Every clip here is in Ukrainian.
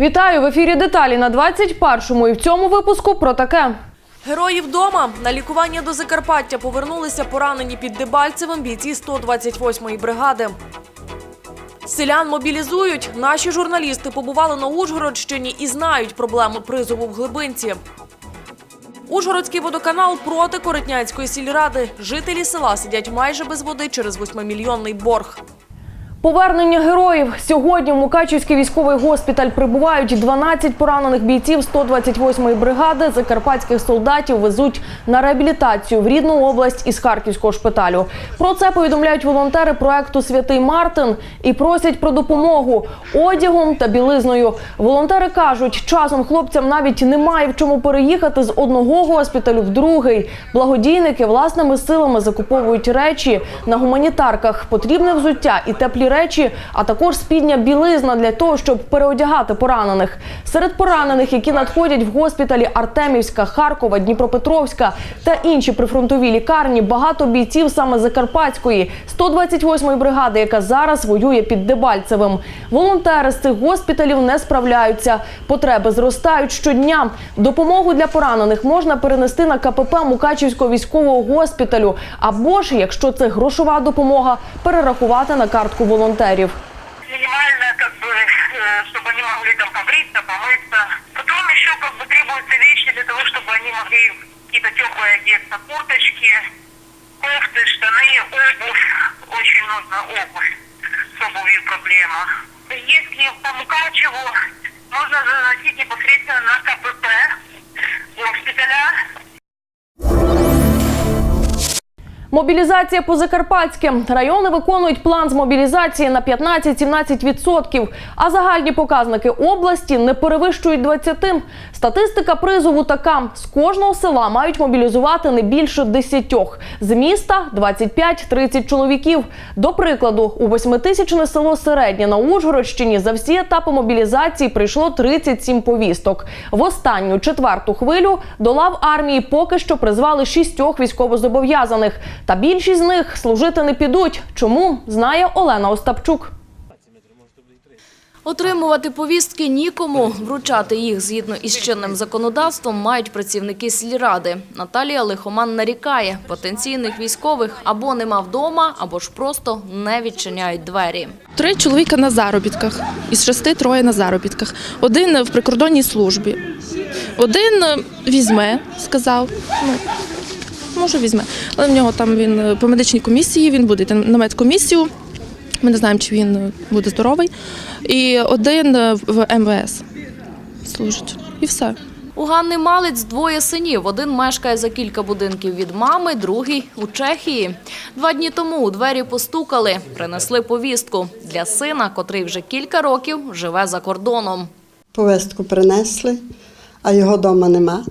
Вітаю в ефірі деталі на 21-му і в цьому випуску про таке. Герої вдома на лікування до Закарпаття повернулися поранені під Дебальцевим бійці 128-ї бригади. Селян мобілізують. Наші журналісти побували на Ужгородщині і знають проблему призову в глибинці. Ужгородський водоканал проти Коротнянської сільради. Жителі села сидять майже без води через 8-мільйонний борг. Повернення героїв сьогодні в Мукачівський військовий госпіталь прибувають 12 поранених бійців 128-ї бригади. Закарпатських солдатів везуть на реабілітацію в рідну область із харківського шпиталю. Про це повідомляють волонтери проекту Святий Мартин і просять про допомогу одягом та білизною. Волонтери кажуть, часом хлопцям навіть немає в чому переїхати з одного госпіталю в другий. Благодійники власними силами закуповують речі на гуманітарках, потрібне взуття і теплі речі, а також спідня білизна для того, щоб переодягати поранених. Серед поранених, які надходять в госпіталі Артемівська, Харкова, Дніпропетровська та інші прифронтові лікарні, багато бійців саме Закарпатської 128-ї бригади, яка зараз воює під Дебальцевим. Волонтери з цих госпіталів не справляються. Потреби зростають щодня. Допомогу для поранених можна перенести на КПП Мукачівського військового госпіталю, або ж, якщо це грошова допомога, перерахувати на картку волонтерів минимальная, как бы, э, чтобы они могли там побриться, помыться. Мобілізація по Закарпатським. Райони виконують план з мобілізації на 15-17%, а загальні показники області не перевищують 20%. Статистика призову така: з кожного села мають мобілізувати не більше 10. З міста 25-30 чоловіків. До прикладу, у восьмитисячне село Середнє на Ужгородщині за всі етапи мобілізації прийшло 37 повісток. В останню четверту хвилю до лав армії поки що призвали шістьох військовозобов'язаних. Та більшість з них служити не підуть. Чому знає Олена Остапчук. Отримувати повістки нікому. Вручати їх згідно із чинним законодавством мають працівники сільради. Наталія Лихоман нарікає, потенційних військових або нема вдома, або ж просто не відчиняють двері. Три чоловіка на заробітках, із шести троє на заробітках. Один в прикордонній службі, один е, візьме, сказав. Ну, може, візьме. Але в нього там він е, по медичній комісії, він буде йти на медкомісію. Ми не знаємо, чи він е, буде здоровий. І один е, в МВС служить. І все. У Ганни Малець двоє синів. Один мешкає за кілька будинків від мами, другий у Чехії. Два дні тому у двері постукали, принесли повістку для сина, котрий вже кілька років живе за кордоном. Повестку принесли, а його вдома нема.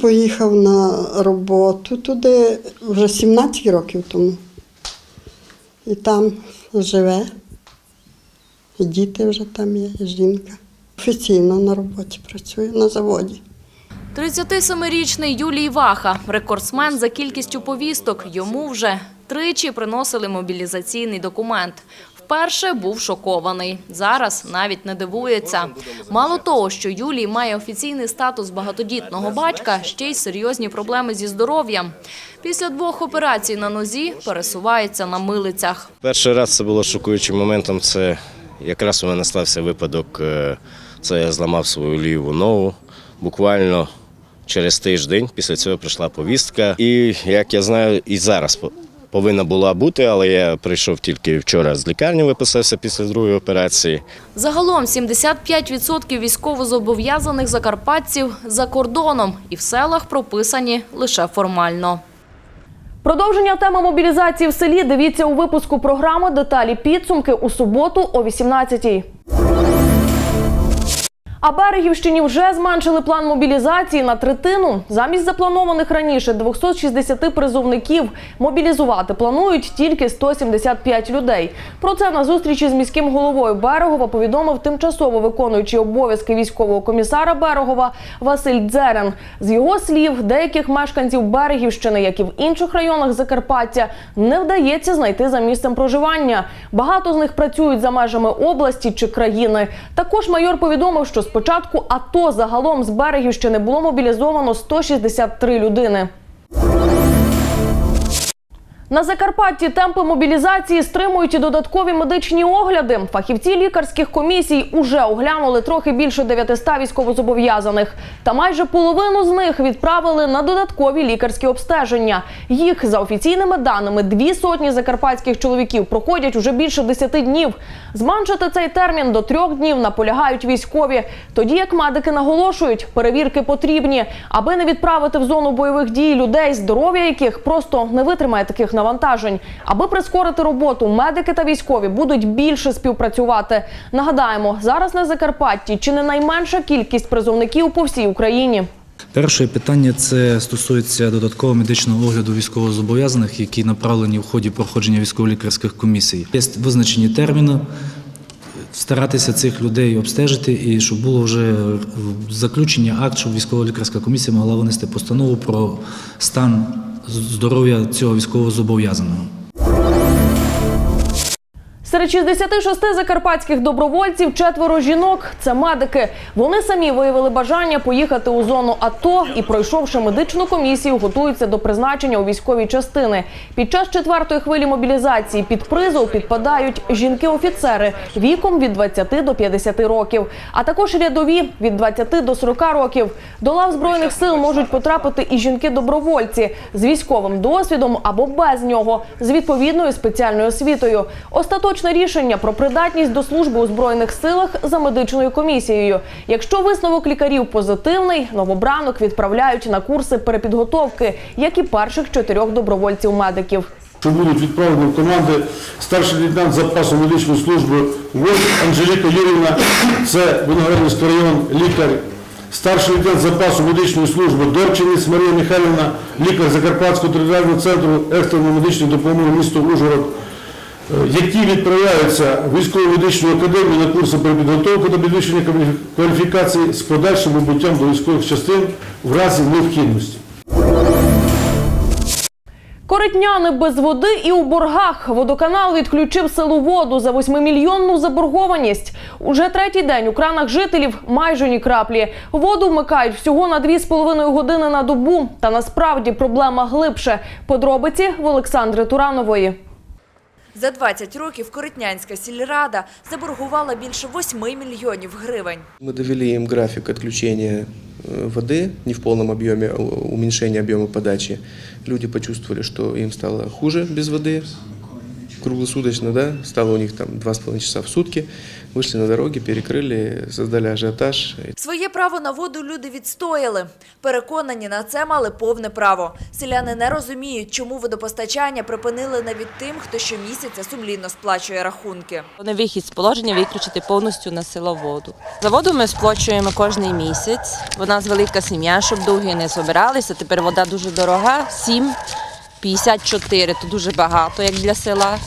Поїхав на роботу туди вже 17 років тому. І там живе. І діти вже там є, і жінка. Офіційно на роботі працює на заводі. 37-річний Юлій Ваха – рекордсмен за кількістю повісток. Йому вже тричі приносили мобілізаційний документ. Вперше був шокований. Зараз навіть не дивується. Мало того, що Юлій має офіційний статус багатодітного батька, ще й серйозні проблеми зі здоров'ям. Після двох операцій на нозі пересувається на милицях. Перший раз це було шокуючим моментом. Це якраз у мене стався випадок. е, Це я зламав свою ліву ногу. Буквально через тиждень після цього прийшла повістка. І як я знаю, і зараз повинна була бути, але я прийшов тільки вчора з лікарні, виписався після другої операції. Загалом 75% військовозобов'язаних закарпатців за кордоном і в селах прописані лише формально. Продовження теми мобілізації в селі дивіться у випуску програми Деталі підсумки у суботу о 18-й. А Берегівщині вже зменшили план мобілізації на третину. Замість запланованих раніше 260 призовників мобілізувати планують тільки 175 людей. Про це на зустрічі з міським головою Берегова повідомив тимчасово виконуючий обов'язки військового комісара Берегова Василь Дзерен. З його слів, деяких мешканців Берегівщини, як і в інших районах Закарпаття, не вдається знайти за місцем проживання. Багато з них працюють за межами області чи країни. Також майор повідомив, що з початку АТО загалом з берегів ще не було мобілізовано 163 людини. На Закарпатті темпи мобілізації стримують і додаткові медичні огляди. Фахівці лікарських комісій уже оглянули трохи більше 900 військовозобов'язаних. Та майже половину з них відправили на додаткові лікарські обстеження. Їх, за офіційними даними, дві сотні закарпатських чоловіків проходять уже більше 10 днів. Зменшити цей термін до трьох днів наполягають військові. Тоді як медики наголошують, перевірки потрібні, аби не відправити в зону бойових дій людей, здоров'я яких просто не витримає таких навантажень. Аби прискорити роботу, медики та військові будуть більше співпрацювати. Нагадаємо, зараз на Закарпатті чи не найменша кількість призовників по всій Україні. Перше питання це стосується додаткового медичного огляду військовозобов'язаних, які направлені в ході проходження військово-лікарських комісій. Є визначені терміни. Старатися цих людей обстежити і щоб було вже заключення акт, щоб військово-лікарська комісія могла винести постанову про стан здоров'я цього військовозобов'язаного. Серед 66 закарпатських добровольців четверо жінок це медики. Вони самі виявили бажання поїхати у зону АТО і, пройшовши медичну комісію, готуються до призначення у військові частини. Під час четвертої хвилі мобілізації під призов підпадають жінки-офіцери віком від 20 до 50 років, а також рядові від 20 до 40 років. До лав збройних сил можуть потрапити і жінки-добровольці з військовим досвідом або без нього, з відповідною спеціальною освітою. Остаточне рішення про придатність до служби у збройних силах за медичною комісією. Якщо висновок лікарів позитивний, новобранок відправляють на курси перепідготовки, як і перших чотирьох добровольців-медиків. що будуть відправлені в команди старший лейтенант запасу медичної служби Войт Анжеліка Юрівна, це Виноградівський район, лікар, старший лейтенант запасу медичної служби Дорчинець Марія Михайлівна, лікар Закарпатського територіального центру екстреної медичної допомоги місто Ужгород, які відправляються в військово медичну академію на курси перепідготовки та підвищення кваліфікації з подальшим вибуттям до військових частин в разі необхідності. Коритняни без води і у боргах. Водоканал відключив селу воду за 8-мільйонну заборгованість. Уже третій день у кранах жителів майже ні краплі. Воду вмикають всього на 2,5 години на добу. Та насправді проблема глибше. Подробиці в Олександри Туранової. За 20 років Коритнянська сільрада заборгувала більше 8 мільйонів гривень. Мы довели им график отключения э, воды, не в полном объеме, а уменьшения объема подачи. Люди почувствовали, что им стало хуже без воды, круглосуточно, да, стало у них там 2,5 часа в сутки. Вышли на дороги, перекрыли, создали ажиотаж. Своє право на воду люди відстояли. Переконані, на це мали повне право. Селяни не розуміють, чому водопостачання припинили навіть тим, хто щомісяця сумлінно сплачує рахунки. На вихід з положення виключити повністю на село воду. За воду ми сплачуємо кожен місяць. У нас велика сім'я, щоб довгі не збиралися. Тепер вода дуже дорога, 7, 54, то дуже багато, як для села.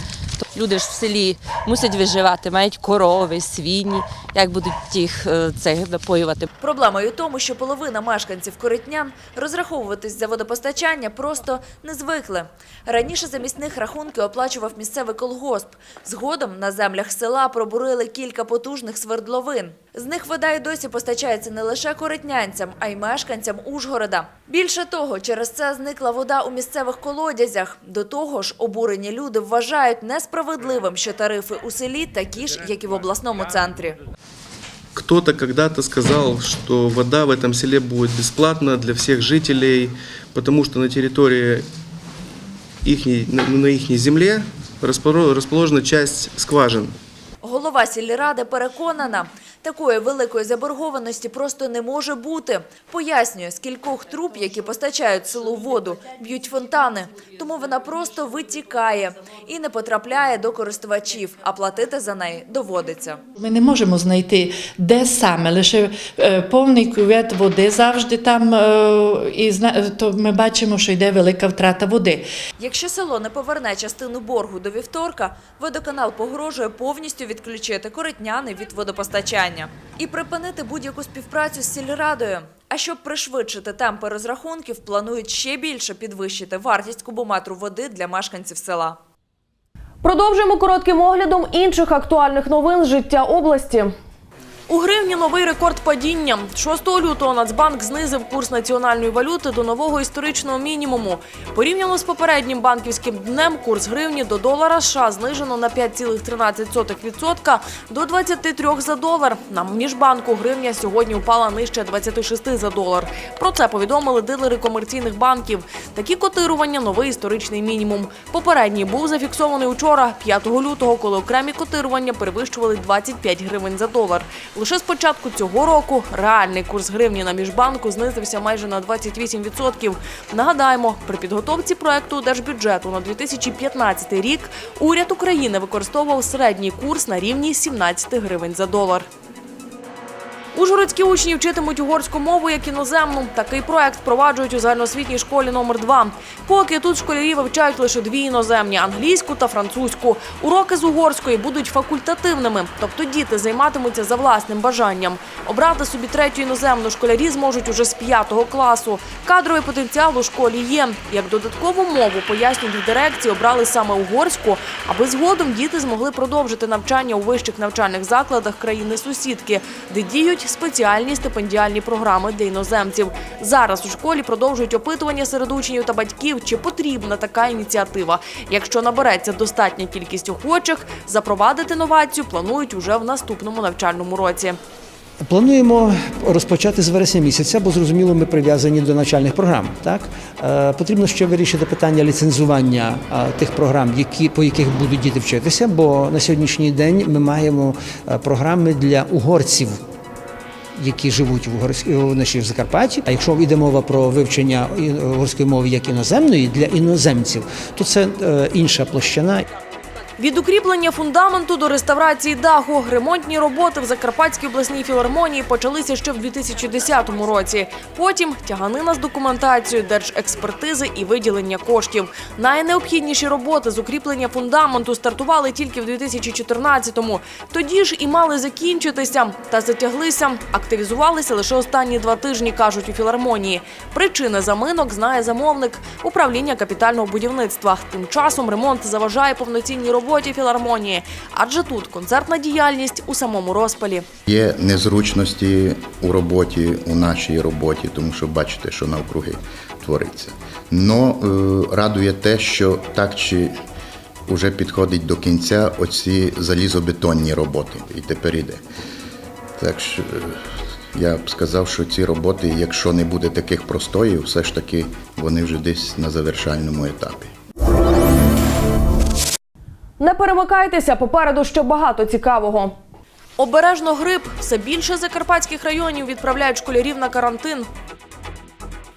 Люди ж в селі мусять виживати, мають корови, свині, як будуть їх е, цих напоювати. Проблемою тому, що половина мешканців Коритнян розраховуватись за водопостачання просто не звикли. Раніше замість них рахунки оплачував місцевий колгосп. Згодом на землях села пробурили кілька потужних свердловин. З них вода й досі постачається не лише коритнянцям, а й мешканцям Ужгорода. Більше того, через це зникла вода у місцевих колодязях. До того ж, обурені люди вважають несправедливим, що тарифи у селі такі ж, як і в обласному центрі. Кто-то когда-то сказал, что вода в этом селе будет бесплатна для всех жителей, потому что на территории их, на, на их земле располо- расположена часть скважин. Голова сільради переконана, такої великої заборгованості просто не може бути. Пояснює, з кількох труб, які постачають селу воду, б'ють фонтани. Тому вона просто витікає і не потрапляє до користувачів, а платити за неї доводиться. Ми не можемо знайти, де саме, лише е, повний кювет води завжди там, е, і то ми бачимо, що йде велика втрата води. Якщо село не поверне частину боргу до вівторка, водоканал погрожує повністю відключити коритняни від водопостачання і припинити будь-яку співпрацю з сільрадою. А щоб пришвидшити темпи розрахунків, планують ще більше підвищити вартість кубометру води для мешканців села. Продовжуємо коротким оглядом інших актуальних новин життя області. У гривні новий рекорд падіння. 6 лютого Нацбанк знизив курс національної валюти до нового історичного мінімуму. Порівняно з попереднім банківським днем курс гривні до долара США знижено на 5,13% до 23 за долар. На міжбанку гривня сьогодні упала нижче 26 за долар. Про це повідомили дилери комерційних банків. Такі котирування новий історичний мінімум. Попередній був зафіксований учора, 5 лютого, коли окремі котирування перевищували 25 гривень за долар. Лише з початку цього року реальний курс гривні на міжбанку знизився майже на 28%. Нагадаємо, при підготовці проекту держбюджету на 2015 рік уряд України використовував середній курс на рівні 17 гривень за долар. Ужгородські учні вчитимуть угорську мову як іноземну. Такий проект впроваджують у загальноосвітній школі номер 2 Поки тут школярі вивчають лише дві іноземні англійську та французьку. Уроки з угорської будуть факультативними, тобто діти займатимуться за власним бажанням. Обрати собі третю іноземну школярі зможуть уже з п'ятого класу. Кадровий потенціал у школі є. Як додаткову мову пояснюють в дирекції, обрали саме угорську, аби згодом діти змогли продовжити навчання у вищих навчальних закладах країни-сусідки, де діють спеціальні стипендіальні програми для іноземців. Зараз у школі продовжують опитування серед учнів та батьків, чи потрібна така ініціатива. Якщо набереться достатня кількість охочих, запровадити новацію планують уже в наступному навчальному році. Плануємо розпочати з вересня місяця, бо зрозуміло, ми прив'язані до навчальних програм. Так е, потрібно ще вирішити питання ліцензування е, тих програм, які по яких будуть діти вчитися. Бо на сьогоднішній день ми маємо е, програми для угорців. Які живуть в Угорській у нашій Закарпатті. А якщо йде мова про вивчення і- угорської мови як іноземної для іноземців, то це е, інша площина. Від укріплення фундаменту до реставрації даху ремонтні роботи в Закарпатській обласній філармонії почалися ще в 2010 році. Потім тяганина з документацією, держекспертизи і виділення коштів. Найнеобхідніші роботи з укріплення фундаменту стартували тільки в 2014-му. Тоді ж і мали закінчитися та затяглися. Активізувалися лише останні два тижні, кажуть у філармонії. Причини заминок знає замовник управління капітального будівництва. Тим часом ремонт заважає повноцінній роботі філармонії, адже тут концертна діяльність у самому розпалі. Є незручності у роботі, у нашій роботі, тому що бачите, що навкруги твориться. Но е, радує те, що так чи вже підходить до кінця оці залізобетонні роботи, і тепер іде. Так що е, я б сказав, що ці роботи, якщо не буде таких простоїв, все ж таки вони вже десь на завершальному етапі. Не перемикайтеся, попереду ще багато цікавого. Обережно грип. Все більше закарпатських районів відправляють школярів на карантин.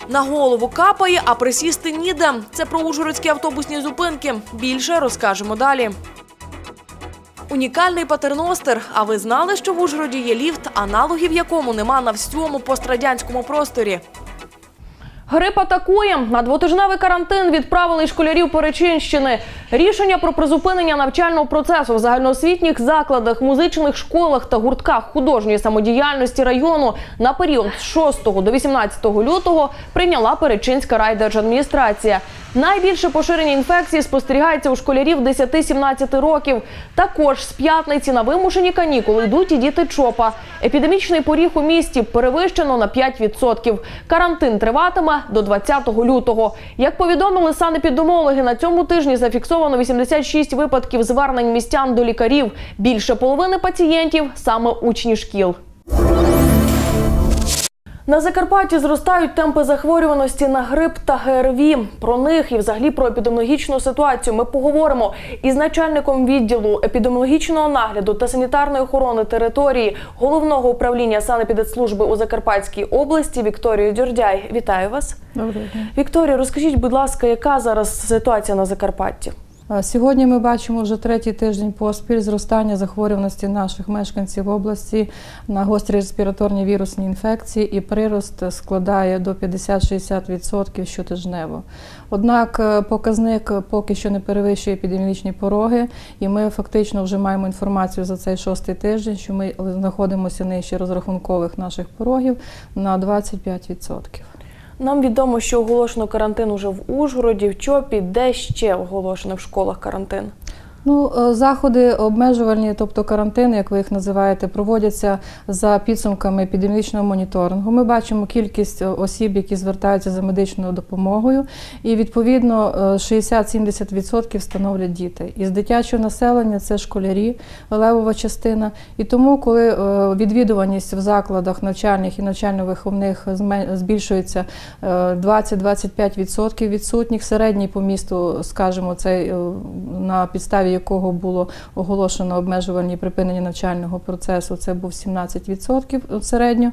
На голову капає, а присісти ніде. Це про ужгородські автобусні зупинки. Більше розкажемо далі. Унікальний патерностер. А ви знали, що в Ужгороді є ліфт, аналогів якому нема на всьому пострадянському просторі? Грип атакує. На двотижневий карантин відправили школярів Перечинщини. Рішення про призупинення навчального процесу в загальноосвітніх закладах, музичних школах та гуртках художньої самодіяльності району на період з 6 до 18 лютого прийняла Перечинська райдержадміністрація. Найбільше поширення інфекції спостерігається у школярів 10-17 років. Також з п'ятниці на вимушені канікули йдуть і діти ЧОПа. Епідемічний поріг у місті перевищено на 5%. Карантин триватиме до 20 лютого. Як повідомили санепідемологи, на цьому тижні зафіксовано 86 випадків звернень містян до лікарів. Більше половини пацієнтів саме учні шкіл. На Закарпатті зростають темпи захворюваності на грип та ГРВІ. Про них і взагалі про епідеміологічну ситуацію ми поговоримо із начальником відділу епідеміологічного нагляду та санітарної охорони території головного управління санепідслужби у Закарпатській області Вікторією Дюрдяй. Вітаю вас. Доброго дня. Вікторія, розкажіть, будь ласка, яка зараз ситуація на Закарпатті? Сьогодні ми бачимо вже третій тиждень поспіль зростання захворюваності наших мешканців області на гострі респіраторні вірусні інфекції, і прирост складає до 50-60% щотижнево. Однак е, показник поки що не перевищує епідеміологічні пороги, і ми фактично вже маємо інформацію за цей шостий тиждень, що ми знаходимося нижче розрахункових наших порогів на 25%. Нам відомо, що оголошено карантин уже в Ужгороді, в Чопі, де ще оголошено в школах карантин. Ну, е, заходи обмежувальні, тобто карантин, як ви їх називаєте, проводяться за підсумками епідемічного моніторингу. Ми бачимо кількість е, осіб, які звертаються за медичною допомогою, і відповідно е, 60-70% становлять діти. Із дитячого населення це школярі, левова частина. І тому, коли е, відвідуваність в закладах навчальних і навчально-виховних збільшується е, 20-25% відсутніх, середній по місту, скажімо, це е, на підставі якого було оголошено обмежувальні припинення навчального процесу, це був 17% середньо.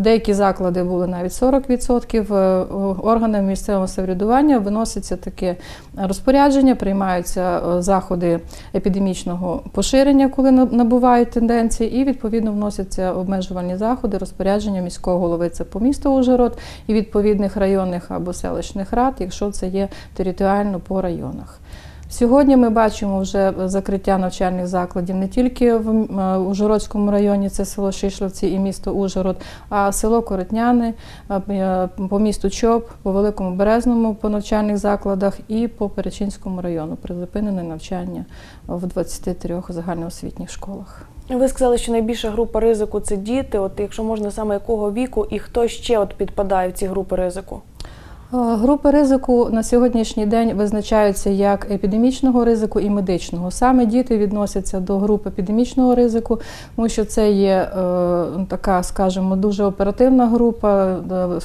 Деякі заклади були навіть 40%. Е, Органами місцевого самоврядування виноситься таке розпорядження, приймаються е, заходи епідемічного поширення, коли на- набувають тенденції, і відповідно вносяться обмежувальні заходи, розпорядження міського голови це по місту Ужгород і відповідних районних або селищних рад, якщо це є територіально по районах. Сьогодні ми бачимо вже закриття навчальних закладів не тільки в е, Ужгородському районі, це село Шишловці і місто Ужгород, а село Коротняни, е, е, по місту Чоп, по Великому Березному по навчальних закладах і по Перечинському району призупинене навчання в 23 загальноосвітніх школах. Ви сказали, що найбільша група ризику це діти. От якщо можна саме якого віку, і хто ще от підпадає в ці групи ризику? Е, Групи ризику на сьогоднішній день визначаються як епідемічного ризику і медичного. Саме діти відносяться до груп епідемічного ризику, тому що це є е, така, скажімо, дуже оперативна група, е,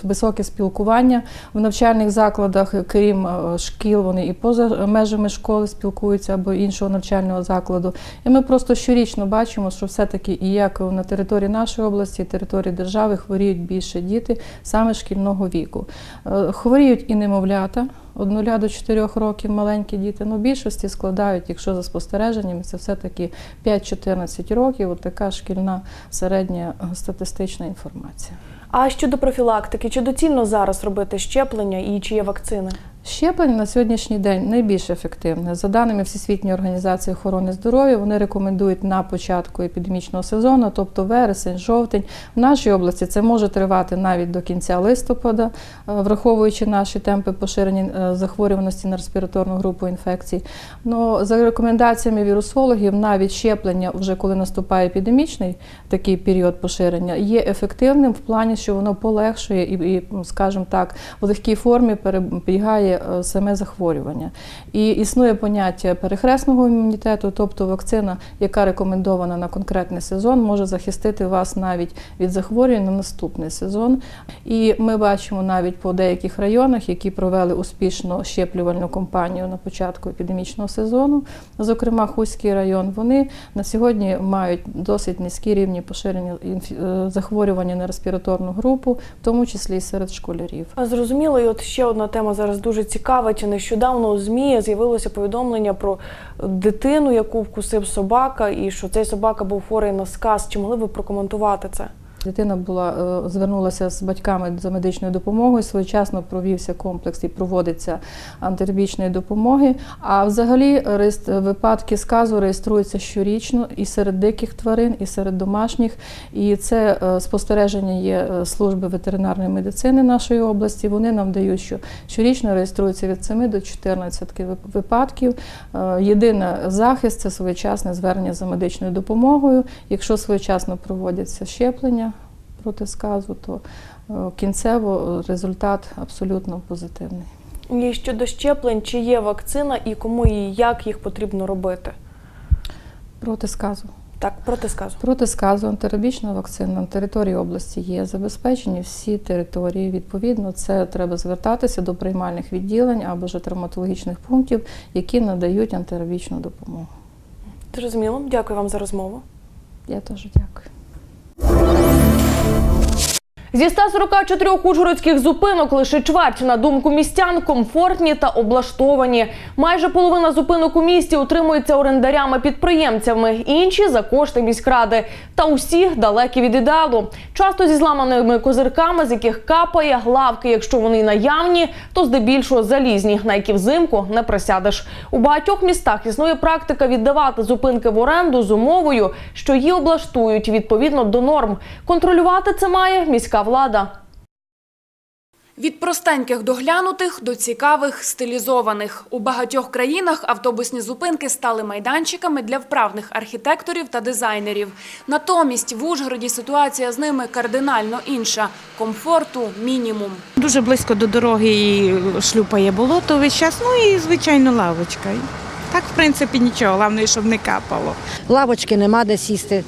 високе спілкування в навчальних закладах, крім шкіл, вони і поза межами школи спілкуються або іншого навчального закладу. І ми просто щорічно бачимо, що все-таки і як на території нашої області, і території держави хворіють більше діти саме шкільного віку. Хворіють і немовлята. Від 0 до 4 років маленькі діти, ну більшості складають, якщо за спостереженнями, це все-таки 5-14 років, от така шкільна середня е, статистична інформація. А щодо профілактики, чи доцільно зараз робити щеплення і чи є вакцини? Щеплення на сьогоднішній день найбільш ефективне. За даними Всесвітньої організації охорони здоров'я, вони рекомендують на початку епідемічного сезону, тобто вересень, жовтень. В нашій області це може тривати навіть до кінця листопада, е, враховуючи наші темпи поширення е, захворюваності на респіраторну групу інфекцій. Ну, за рекомендаціями вірусологів, навіть щеплення, вже коли наступає епідемічний такий період поширення, є ефективним в плані, що воно полегшує і, скажімо так, в легкій формі перебігає е, саме захворювання. І існує поняття перехресного імунітету, тобто вакцина, яка рекомендована на конкретний сезон, може захистити вас навіть від захворювань на наступний сезон. І ми бачимо навіть по деяких районах, які провели успішно щеплювальну кампанію на початку епідемічного сезону, зокрема Хуський район, вони на сьогодні мають досить низькі рівні поширення е, захворювання на респіраторну групу, в тому числі і серед школярів. Зрозуміло, і от ще одна тема зараз дуже цікавить. Нещодавно у ЗМІ з'явилося повідомлення про дитину, яку вкусив собака, і що цей собака був хворий на сказ. Чи могли б ви прокоментувати це? Дитина була е, звернулася з батьками за медичною допомогою. Своєчасно провівся комплекс і проводиться антирабічної допомоги. А взагалі випадки сказу реєструються щорічно і серед диких тварин, і серед домашніх. І це е, спостереження є е, служби ветеринарної медицини нашої області. Вони нам дають, що щорічно реєструється від 7 до 14 випадків. Єдиний захист це своєчасне звернення за медичною допомогою. Якщо своєчасно проводяться щеплення проти сказу, то е, кінцево результат абсолютно позитивний. І щодо щеплень, чи є вакцина і кому і як їх потрібно робити? Проти сказу. Так, проти сказу. Проти сказу антирабічна вакцина на території області є забезпечені всі території. Відповідно, це треба звертатися до приймальних відділень або ж травматологічних пунктів, які надають антирабічну допомогу. Зрозуміло. Дякую вам за розмову. Я теж дякую. Зі 144 ужгородських зупинок лише чверть, на думку містян, комфортні та облаштовані. Майже половина зупинок у місті утримується орендарями-підприємцями, інші за кошти міськради. Та усі далекі від ідеалу. Часто зі зламаними козирками, з яких капає лавки, якщо вони наявні, то здебільшого залізні, на які взимку не присядеш. У багатьох містах існує практика віддавати зупинки в оренду з умовою, що її облаштують відповідно до норм. Контролювати це має міська влада. Від простеньких доглянутих до цікавих стилізованих. У багатьох країнах автобусні зупинки стали майданчиками для вправних архітекторів та дизайнерів. Натомість в Ужгороді ситуація з ними кардинально інша. Комфорту мінімум. Дуже близько до дороги і шлюпає болото весь час, ну і звичайно лавочка. Так, в принципі, нічого, головне, щоб не капало. Лавочки нема де сісти.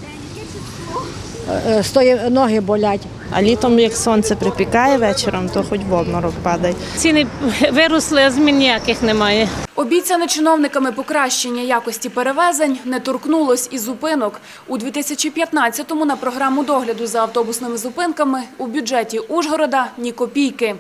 Е, Стої ноги болять. А літом, як сонце припікає вечором, то хоч в обморок падає. Ціни виросли, а змін ніяких немає. Обіцяне чиновниками покращення якості перевезень не торкнулось і зупинок. У 2015-му на програму догляду за автобусними зупинками у бюджеті Ужгорода ні копійки.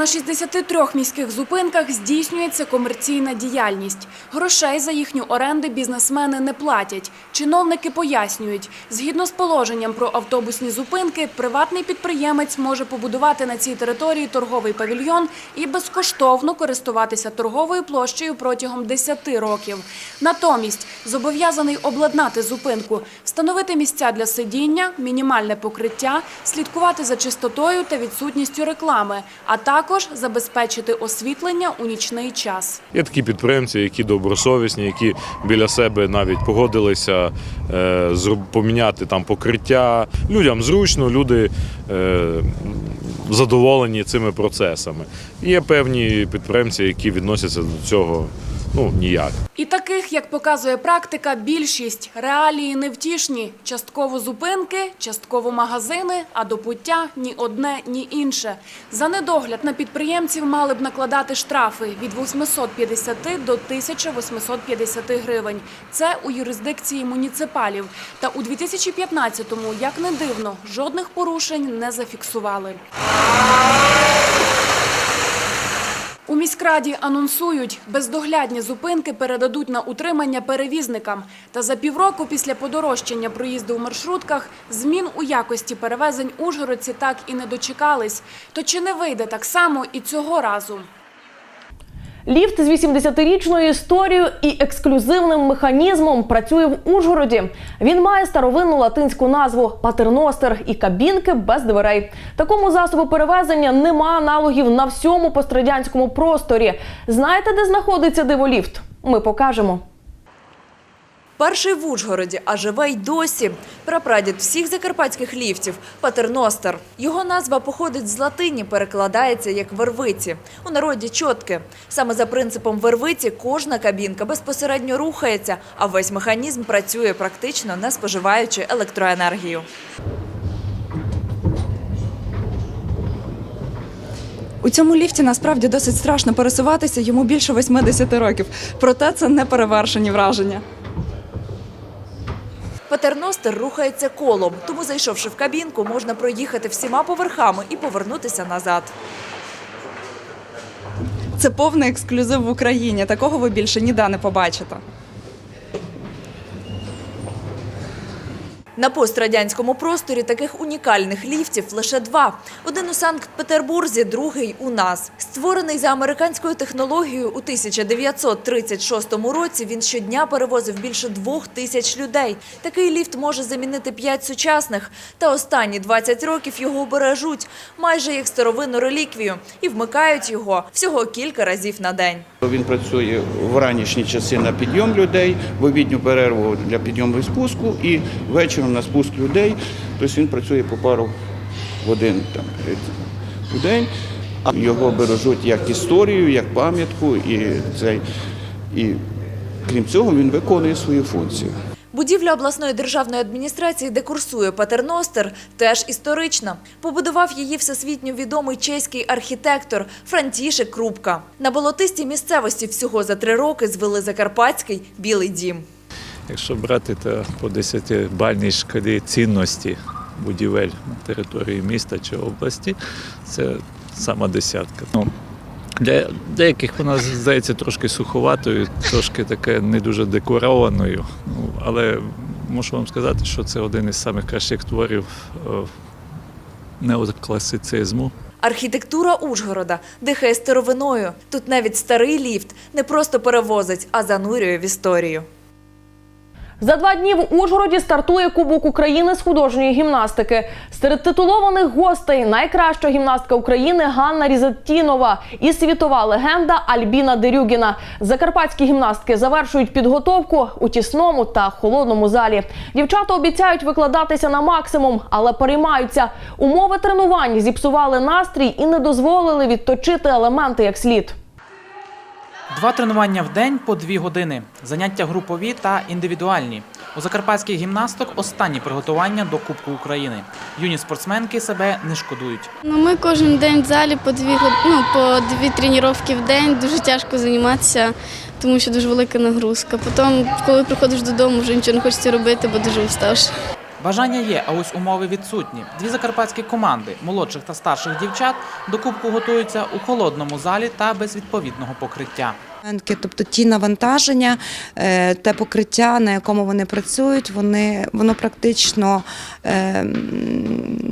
На 63 міських зупинках здійснюється комерційна діяльність. Грошей за їхню оренди бізнесмени не платять. Чиновники пояснюють, згідно з положенням про автобусні зупинки, приватний підприємець може побудувати на цій території торговий павільйон і безкоштовно користуватися торговою площею протягом 10 років. Натомість зобов'язаний обладнати зупинку, встановити місця для сидіння, мінімальне покриття, слідкувати за чистотою та відсутністю реклами, а також забезпечити освітлення у нічний час. Є такі підприємці, які добросовісні, які біля себе навіть погодилися е, поміняти там покриття. Людям зручно, люди е, задоволені цими процесами. Є певні підприємці, які відносяться до цього ну ніяк. І таких, як показує практика, більшість реалії невтішні. Частково зупинки, частково магазини, а до пуття ні одне, ні інше. За недогляд на підприємців мали б накладати штрафи від 850 до 1850 гривень. Це у юрисдикції муніципалів. Та у 2015-му, як не дивно, жодних порушень не зафіксували. У міськраді анонсують, бездоглядні зупинки передадуть на утримання перевізникам. Та за півроку після подорожчання проїзду в маршрутках змін у якості перевезень ужгородці так і не дочекались. То чи не вийде так само і цього разу? Ліфт з 80-річною історією і ексклюзивним механізмом працює в Ужгороді. Він має старовинну латинську назву патерностер і кабінки без дверей. Такому засобу перевезення нема аналогів на всьому пострадянському просторі. Знаєте, де знаходиться диволіфт? Ми покажемо. Перший в Ужгороді, а живе й досі. Прапрадід всіх закарпатських ліфтів – Патерностер. Його назва походить з латині, перекладається як вервиці. У народі чотки. Саме за принципом вервиці кожна кабінка безпосередньо рухається, а весь механізм працює практично не споживаючи електроенергію. У цьому ліфті насправді досить страшно пересуватися, йому більше 80 років. Проте це не перевершені враження. Патерностер рухається колом, тому зайшовши в кабінку, можна проїхати всіма поверхами і повернутися назад. Це повний ексклюзив в Україні. Такого ви більше ніде не побачите. На пострадянському просторі таких унікальних ліфтів лише два. Один у Санкт-Петербурзі, другий у нас. Створений за американською технологією у 1936 році, він щодня перевозив більше двох тисяч людей. Такий ліфт може замінити п'ять сучасних. Та останні 20 років його бережуть, майже як старовинну реліквію, і вмикають його всього кілька разів на день. Він працює в ранішні часи на підйом людей, в обідню перерву для підйому і спуску, і вечором на спуск людей. Тобто він працює по пару годин там, в день. Його бережуть як історію, як пам'ятку, і, цей, і крім цього він виконує свою функцію. Будівля обласної державної адміністрації, де курсує Патерностер, теж історична. Побудував її всесвітньо відомий чеський архітектор Франтішек Крупка. На болотистій місцевості всього за три роки звели Закарпатський Білий дім. Якщо брати то по 10-бальній шкалі цінності будівель на території міста чи області, це сама десятка. Для деяких вона здається трошки суховатою, трошки таке не дуже декорованою. Ну, але можу вам сказати, що це один із самих кращих творів е, неокласицизму. Архітектура Ужгорода дихає старовиною. Тут навіть старий ліфт не просто перевозить, а занурює в історію. За два дні в Ужгороді стартує Кубок України з художньої гімнастики. Серед титулованих гостей найкраща гімнастка України Ганна Різаттінова і світова легенда Альбіна Дерюгіна. Закарпатські гімнастки завершують підготовку у тісному та холодному залі. Дівчата обіцяють викладатися на максимум, але переймаються. Умови тренувань зіпсували настрій і не дозволили відточити елементи як слід. Два тренування в день по дві години. Заняття групові та індивідуальні. У закарпатських гімнасток останні приготування до Кубку України. Юні спортсменки себе не шкодують. Ну, ми кожен день в залі по дві ну, по дві тренування в день. Дуже тяжко займатися, тому що дуже велика нагрузка. Потім, коли приходиш додому, вже нічого не хочеться робити, бо дуже уставши. Бажання є, а ось умови відсутні. Дві закарпатські команди молодших та старших дівчат до Кубку готуються у холодному залі та без відповідного покриття. Тобто ті навантаження, е, те покриття, на якому вони працюють, вони, воно практично е,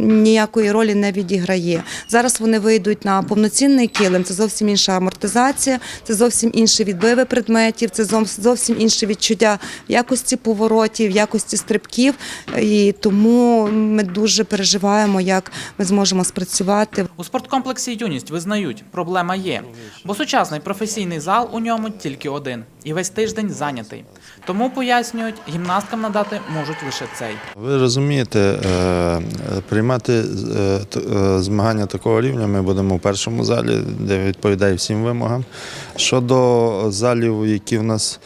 ніякої ролі не відіграє. Зараз вони вийдуть на повноцінний килим, це зовсім інша амортизація, це зовсім інші відбиви предметів, це зовс- зовсім інше відчуття якості поворотів, якості стрибків. І тому ми дуже переживаємо, як ми зможемо спрацювати. У спорткомплексі Юність визнають, проблема є, бо сучасний професійний зал у ньому тільки один і весь тиждень зайнятий. Тому пояснюють, гімнасткам надати можуть лише цей. Ви розумієте, е, приймати е, т- е, змагання такого рівня ми будемо в першому залі, де відповідає всім вимогам. Щодо залів, які в нас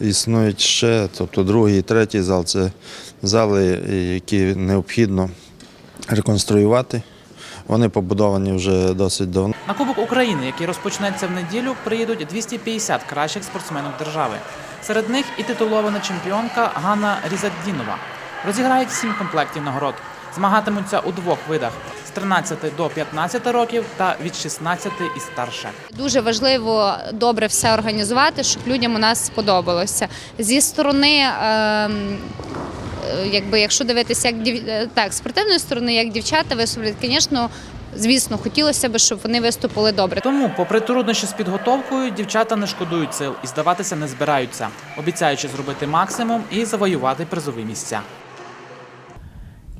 існують ще, тобто другий і третій зал, це зали, які необхідно реконструювати. Вони побудовані вже досить давно. На Кубок України, який розпочнеться в неділю, приїдуть 250 кращих спортсменок держави. Серед них і титулована чемпіонка Ганна Різаддінова. Розіграють сім комплектів нагород. Змагатимуться у двох видах з 13 до 15 років та від 16 і старше. Дуже важливо добре все організувати, щоб людям у нас сподобалося. Зі сторони, ем, е, якби якщо дивитися, як дів... е, так, з спортивної сторони, як дівчата виступлять, звісно, звісно, хотілося б, щоб вони виступили добре. Тому, попри труднощі з підготовкою, дівчата не шкодують сил і здаватися не збираються, обіцяючи зробити максимум і завоювати призові місця.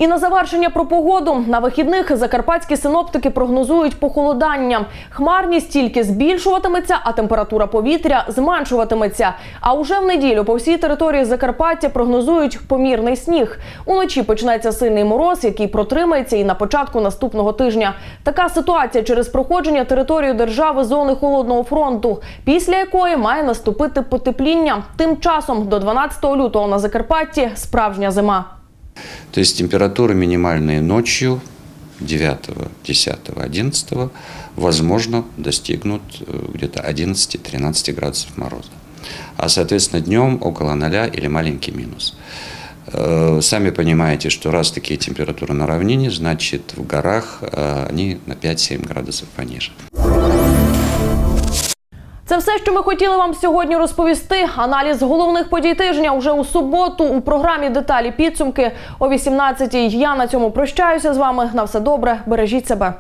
І на завершення про погоду на вихідних закарпатські синоптики прогнозують похолодання. Хмарність тільки збільшуватиметься, а температура повітря зменшуватиметься. А уже в неділю по всій території Закарпаття прогнозують помірний сніг. Уночі почнеться сильний мороз, який протримається і на початку наступного тижня. Така ситуація через проходження території держави зони холодного фронту, після якої має наступити потепління. Тим часом до 12 лютого на Закарпатті справжня зима. То есть температуры минимальные ночью 9, 10, 11, возможно, достигнут э, где-то 11-13 градусов мороза. А, соответственно, днем около 0 или маленький минус. Э, Сами понимаете, что раз такие температуры на равнине, значит в горах э, они на 5-7 градусов пониже. Це все, що ми хотіли вам сьогодні розповісти. Аналіз головних подій тижня уже у суботу у програмі Деталі підсумки о 18-й. Я на цьому прощаюся з вами. На все добре. Бережіть себе.